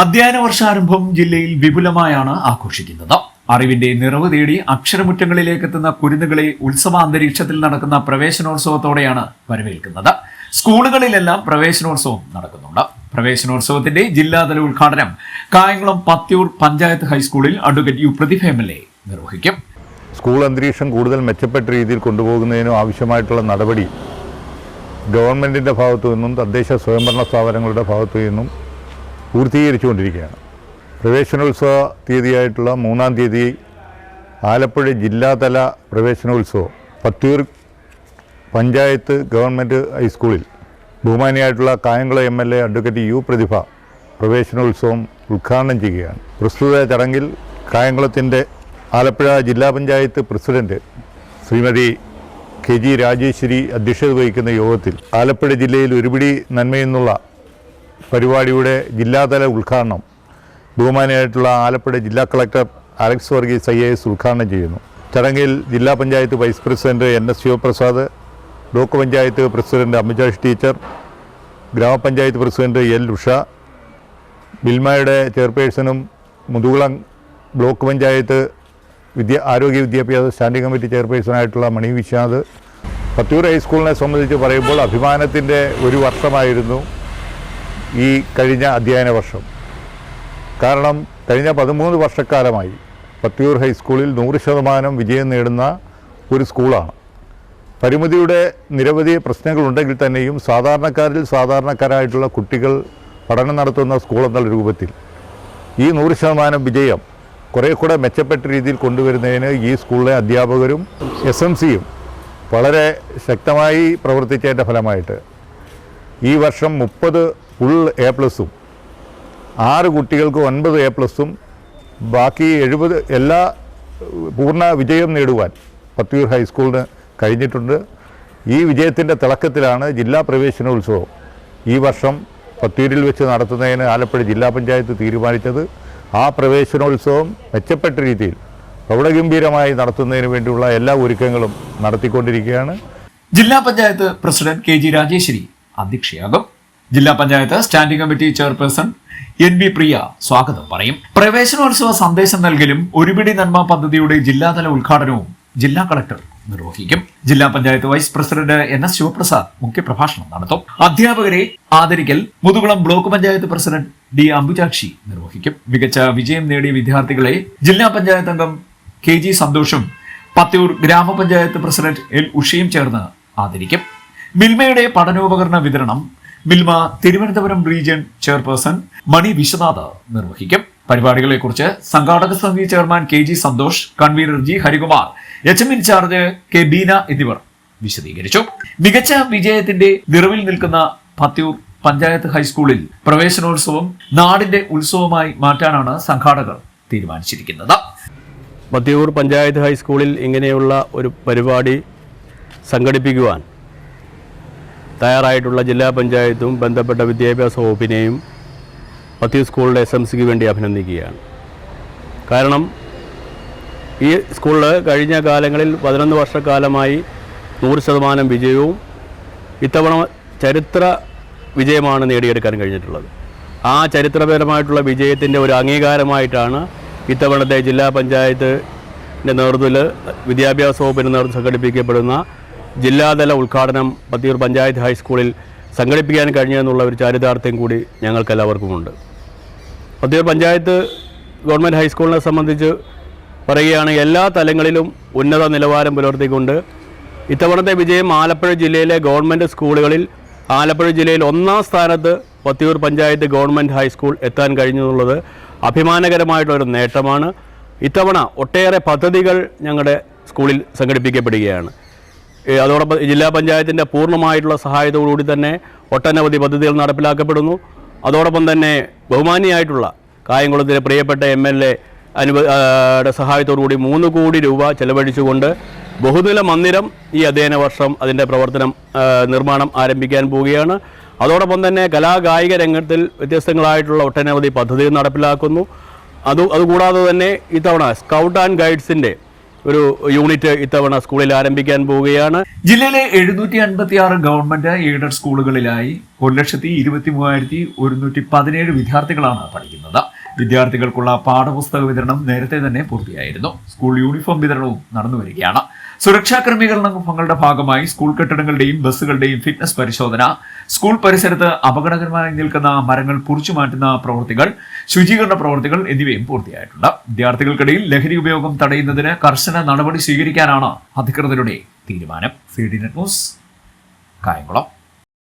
അധ്യയന വർഷാരംഭം ജില്ലയിൽ വിപുലമായാണ് ആഘോഷിക്കുന്നത്. അറിവിന്റെ നിറവ് തേടി അക്ഷരമുറ്റങ്ങളിലേക്ക് എത്തുന്ന കുരുന്നുകളെ ഉത്സവ അന്തരീക്ഷത്തിൽ നടക്കുന്ന പ്രവേശനോത്സവത്തോടെയാണ് വരവേൽക്കുന്നത്. സ്കൂളുകളിലെല്ലാം പ്രവേശനോത്സവം നടക്കുന്നുണ്ട്. പ്രവേശനോത്സവത്തിന്റെ ജില്ലാതല ഉദ്ഘാടനം കായംകുളം പത്യൂർ പഞ്ചായത്ത് ഹൈസ്കൂളിൽ advocate U Prathibha M L A നിർവഹിക്കും. സ്കൂൾ അന്തരീക്ഷം കൂടുതൽ മെച്ചപ്പെട്ട രീതിയിൽ കൊണ്ടുപോകുന്നതിനും ആവശ്യമായിട്ടുള്ള നടപടി ഗവൺമെന്റിന്റെ ഭാഗത്തു നിന്നും തദ്ദേശ സ്വയംഭരണ സ്ഥാപനങ്ങളുടെ ഭാഗത്തു നിന്നും പൂർത്തീകരിച്ചുകൊണ്ടിരിക്കുകയാണ്. പ്രവേശനോത്സവ തീയതിയായിട്ടുള്ള മൂന്നാം തീയതി ആലപ്പുഴ ജില്ലാതല പ്രവേശനോത്സവം പത്തൂർ പഞ്ചായത്ത് ഗവൺമെന്റ് ഹൈസ്കൂളിൽ ബഹുമാനിയായിട്ടുള്ള Kayamkulam M L A advocate U Prathibha പ്രവേശനോത്സവം ഉദ്ഘാടനം ചെയ്യുകയാണ്. പ്രസ്തുത ചടങ്ങിൽ കായംകുളത്തിന്റെ ആലപ്പുഴ ജില്ലാ panchayat president Shrimati K G Rajeshwari അധ്യക്ഷത വഹിക്കുന്ന യോഗത്തിൽ ആലപ്പുഴ ജില്ലയിൽ ഒരുപിടി നന്മയെന്നുള്ള പരിപാടിയുടെ ജില്ലാതല ഉദ്ഘാടനം ബഹുമാനിയായിട്ടുള്ള ആലപ്പുഴ ജില്ലാ collector Alex Varghese I S ഉദ്ഘാടനം ചെയ്യുന്നു. ചടങ്ങിൽ ജില്ലാ panchayat vice president N S Sivaprasad block panchayat president അമിജാഷ് teacher gramapanchayat president L Usha ബിൽമയുടെ ചെയർപേഴ്സണും മുതുകുളം ബ്ലോക്ക് പഞ്ചായത്ത് വിദ്യ ആരോഗ്യ വിദ്യാഭ്യാസ സ്റ്റാൻഡിംഗ് കമ്മിറ്റി ചെയർപേഴ്സണായിട്ടുള്ള മണി വിശ്വനാഥ് പത്തൂർ ഹൈസ്കൂളിനെ സംബന്ധിച്ച് പറയുമ്പോൾ അഭിമാനത്തിന്റെ ഒരു വർഷമായിരുന്നു. ഈ കഴിഞ്ഞ അധ്യയന വർഷം. കാരണം കഴിഞ്ഞ പതിമൂന്ന് വർഷക്കാലമായി പത്തിയൂർ ഹൈസ്കൂളിൽ നൂറ് ശതമാനം വിജയം നേടുന്ന ഒരു സ്കൂളാണ്. പരിമിതിയുടെ നിരവധി പ്രശ്നങ്ങളുണ്ടെങ്കിൽ തന്നെയും സാധാരണക്കാരിൽ സാധാരണക്കാരായിട്ടുള്ള കുട്ടികൾ പഠനം നടത്തുന്ന സ്കൂൾ എന്നുള്ള രൂപത്തിൽ ഈ നൂറ് ശതമാനം വിജയം കുറേ കൂടെ മെച്ചപ്പെട്ട രീതിയിൽ കൊണ്ടുവരുന്നതിന് ഈ സ്കൂളിലെ അധ്യാപകരും എസ് എം സിയും വളരെ ശക്തമായി പ്രവർത്തിച്ചതിന്റെ ഫലമായിട്ട് ഈ വർഷം മുപ്പത് ഫുൾ എ പ്ലസും ആറ് കുട്ടികൾക്ക് ഒൻപത് എ പ്ലസും ബാക്കി എഴുപത് എല്ലാ പൂർണ വിജയം നേടുവാൻ പത്തിയൂർ ഹൈസ്കൂളിന് കഴിഞ്ഞിട്ടുണ്ട്. ഈ വിജയത്തിന്റെ തിളക്കത്തിലാണ് ജില്ലാ പ്രവേശനോത്സവം ഈ വർഷം പത്തിയൂരിൽ വെച്ച് നടത്തുന്നതിന് ആലപ്പുഴ ജില്ലാ പഞ്ചായത്ത് തീരുമാനിച്ചത്. ആ പ്രവേശനോത്സവം മെച്ചപ്പെട്ട രീതിയിൽ പ്രൗഢഗംഭീരമായി നടത്തുന്നതിന് വേണ്ടിയുള്ള എല്ലാ ഒരുക്കങ്ങളും നടത്തിക്കൊണ്ടിരിക്കുകയാണ്. ജില്ലാ panchayat president K G Rajeshwari അധ്യക്ഷയാകും. ജില്ലാ panchayat standing committee chairperson N B Priya സ്വാഗതം പറയും. പ്രവേശനോത്സവ സന്ദേശം നൽകലും ഒരുപിടി നന്മ പദ്ധതിയുടെ ജില്ലാതല ഉദ്ഘാടനവും ജില്ലാ കളക്ടർ നിർവഹിക്കും. ജില്ലാ panchayat vice president N S Sivaprasad മുഖ്യപ്രഭാഷണം നടത്തും. അധ്യാപകരെ ആദരിക്കൽ Muthukulam block panchayat president D Ambujakshi നിർവഹിക്കും. മികച്ച വിജയം നേടിയ വിദ്യാർത്ഥികളെ ജില്ലാ പഞ്ചായത്ത് അംഗം കെ ജി സന്തോഷും പത്തൂർ ഗ്രാമപഞ്ചായത്ത് പ്രസിഡന്റ് എൽ ഉഷയും ചേർന്ന് ആദരിക്കും. മിൽമയുടെ പഠനോപകരണ വിതരണം മിൽമ തിരുവനന്തപുരം റീജിയൻ ചെയർപേഴ്സൺ മണി വിശ്വനാഥ് നിർവഹിക്കും. പരിപാടികളെക്കുറിച്ച് സംഘാടക സമിതി chairman K G Santhosh convener G Harikumar H M in charge K Beena എന്നിവർ വിശദീകരിച്ചു. മികച്ച വിജയത്തിന്റെ നിറവിൽ നിൽക്കുന്ന പത്യൂർ പഞ്ചായത്ത് ഹൈസ്കൂളിൽ പ്രവേശനോത്സവം നാടിന്റെ ഉത്സവമായി മാറ്റാനാണ് സംഘാടകർ തീരുമാനിച്ചിരിക്കുന്നത്. പത്യൂർ പഞ്ചായത്ത് ഹൈസ്കൂളിൽ ഇങ്ങനെയുള്ള ഒരു പരിപാടി സംഘടിപ്പിക്കുവാൻ തയ്യാറായിട്ടുള്ള ജില്ലാ പഞ്ചായത്തും ബന്ധപ്പെട്ട വിദ്യാഭ്യാസ വകുപ്പിനെയും പത്തി സ്കൂളിലെ എസ് എം സിക്ക് വേണ്ടി അഭിനന്ദിക്കുകയാണ്. കാരണം ഈ സ്കൂളിൽ കഴിഞ്ഞ കാലങ്ങളിൽ പതിനൊന്ന് വർഷക്കാലമായി നൂറ് ശതമാനം വിജയവും ഇത്തവണ ചരിത്ര വിജയമാണ് നേടിയെടുക്കാൻ കഴിഞ്ഞിട്ടുള്ളത്. ആ ചരിത്രപരമായിട്ടുള്ള വിജയത്തിന്റെ ഒരു അംഗീകാരമായിട്ടാണ് ഇത്തവണത്തെ ജില്ലാ പഞ്ചായത്തിന്റെ നേതൃത്വത്തിൽ വിദ്യാഭ്യാസ വകുപ്പിന്റെ നേതൃത്വം സംഘടിപ്പിക്കപ്പെടുന്ന ജില്ലാതല ഉദ്ഘാടനം പത്തിയൂർ പഞ്ചായത്ത് ഹൈസ്കൂളിൽ സംഘടിപ്പിക്കാൻ കഴിഞ്ഞെന്നുള്ള ഒരു ചാരിതാർത്ഥ്യം കൂടി ഞങ്ങൾക്കെല്ലാവർക്കുമുണ്ട്. പത്തിയൂർ പഞ്ചായത്ത് ഗവൺമെന്റ് ഹൈസ്കൂളിനെ സംബന്ധിച്ച് പറയുകയാണ് എല്ലാ തലങ്ങളിലും ഉന്നത നിലവാരം പുലർത്തിക്കൊണ്ട് ഇത്തവണത്തെ വിജയം ആലപ്പുഴ ജില്ലയിലെ ഗവൺമെന്റ് സ്കൂളുകളിൽ ആലപ്പുഴ ജില്ലയിൽ ഒന്നാം സ്ഥാനത്ത് പത്തിയൂർ പഞ്ചായത്ത് ഗവൺമെന്റ് ഹൈസ്കൂൾ എത്താൻ കഴിഞ്ഞു എന്നുള്ളത് അഭിമാനകരമായിട്ടുള്ളൊരു നേട്ടമാണ്. ഇത്തവണ ഒട്ടേറെ പദ്ധതികൾ ഞങ്ങളുടെ സ്കൂളിൽ സംഘടിപ്പിക്കപ്പെടുകയാണ്. അതോടൊപ്പം ജില്ലാ പഞ്ചായത്തിന്റെ പൂർണമായിട്ടുള്ള സഹായത്തോടുകൂടി തന്നെ ഒട്ടനവധി പദ്ധതികൾ നടപ്പിലാക്കപ്പെടുന്നു. അതോടൊപ്പം തന്നെ ബഹുമാനിയായിട്ടുള്ള കായംകുളത്തിലെ പ്രിയപ്പെട്ട എം എൽ എ അനുവ സഹായത്തോടുകൂടി മൂന്ന് കോടി രൂപ ചെലവഴിച്ചുകൊണ്ട് ബഹുനില മന്ദിരം ഈ അധ്യയന വർഷം അതിന്റെ പ്രവർത്തനം നിർമ്മാണം ആരംഭിക്കാൻ പോവുകയാണ്. അതോടൊപ്പം തന്നെ കലാകായിക രംഗത്തിൽ വ്യത്യസ്തങ്ങളായിട്ടുള്ള ഒട്ടനവധി പദ്ധതികൾ നടപ്പിലാക്കുന്നു. അത് അതുകൂടാതെ തന്നെ ഇത്തവണ സ്കൗട്ട് ആൻഡ് ഗൈഡ്സിന്റെ ഒരു യൂണിറ്റ് ഇത്തവണ സ്കൂളിൽ ആരംഭിക്കാൻ പോവുകയാണ്. ജില്ലയിലെ എഴുന്നൂറ്റി അൻപത്തി ആറ് ഗവൺമെന്റ് എയ്ഡഡ് സ്കൂളുകളിലായി ഒരു ലക്ഷത്തി ഇരുപത്തി മൂവായിരത്തി ഒരുന്നൂറ്റി പതിനേഴ് വിദ്യാർത്ഥികളാണ് പഠിക്കുന്നത്. വിദ്യാർത്ഥികൾക്കുള്ള പാഠപുസ്തക വിതരണം നേരത്തെ തന്നെ പൂർത്തിയായിരുന്നു. സ്കൂൾ യൂണിഫോം വിതരണവും നടന്നു വരികയാണ്. സുരക്ഷാ ക്രമീകരണങ്ങളുടെ ഭാഗമായി സ്കൂൾ കെട്ടിടങ്ങളുടെയും ബസ്സുകളുടെയും ഫിറ്റ്നസ് പരിശോധന സ്കൂൾ പരിസരത്ത് അപകടകരമായി നിൽക്കുന്ന മരങ്ങൾ പുറിച്ചു മാറ്റുന്ന പ്രവൃത്തികൾ ശുചീകരണ പ്രവൃത്തികൾ എന്നിവയും പൂർത്തിയായിട്ടുണ്ട്. വിദ്യാർത്ഥികൾക്കിടയിൽ ലഹരി ഉപയോഗം തടയുന്നതിന് കർശന നടപടി സ്വീകരിക്കാനാണ് അധികൃതരുടെ തീരുമാനം. C D news Kayamkulam.